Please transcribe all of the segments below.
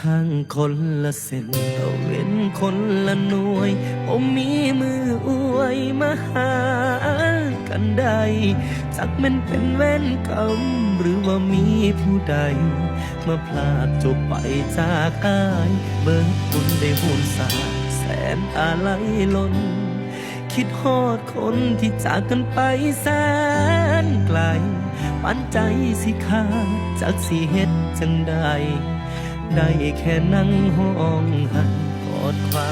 ทางคนละเส้นตะเว้นคนละหน่วยผมมีมืออวยมาหากันได้จักแมันเป็นเว้นกรรมหรือว่ามีผู้ใด มาพลากจบไปจากอาย เบิกบุญได้ห่วมสาแสนอะไรล้น คิดฮอดคนที่จากกันไปแสนไกลปันใจสิขาดจากสิเฮ็ดจังใด ได้แค่นั่งห้องหันกอดควา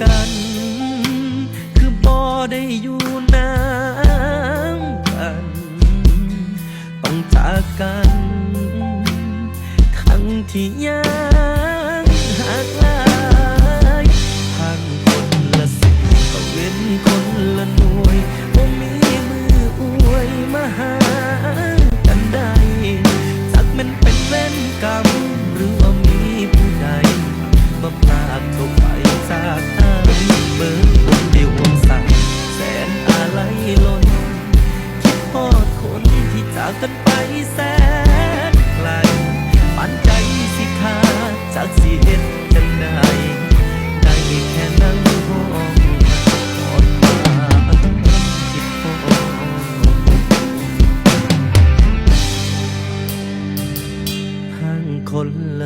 กัน คือบ่ได้อยู่น้ำกัน ต้องจากกัน ทั้งที่ยัง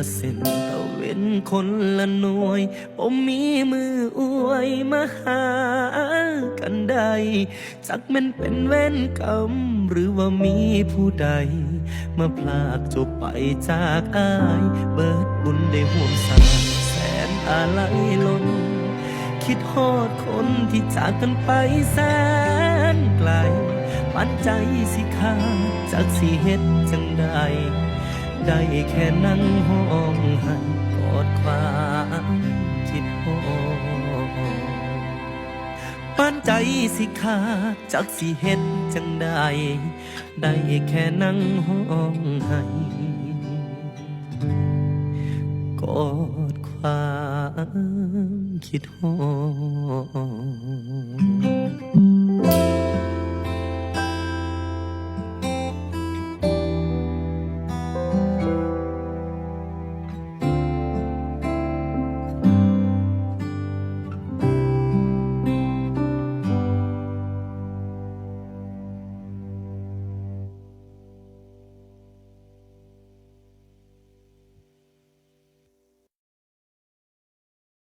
ละเส้นตะเว้นคนละหน่วยผมมีมืออวยมาหากันได้จักมันเป็นเว้นกรรมหรือว่ามีผู้ใด มาพลากจบไปจากอาย เบิดบุญได้ห่วมสาแสนอะไรล้น คิดฮอดคนที่จากกันไปแสนไกลปันใจสิขาดจากสิเฮ็ดจังใด ได้แค่นั่งห้องหันกอดความคิดฮอปันใจสิขาดจากสิเฮ็ดจังใดได้แค่นั่งห้องให้กอดความคิดฮอ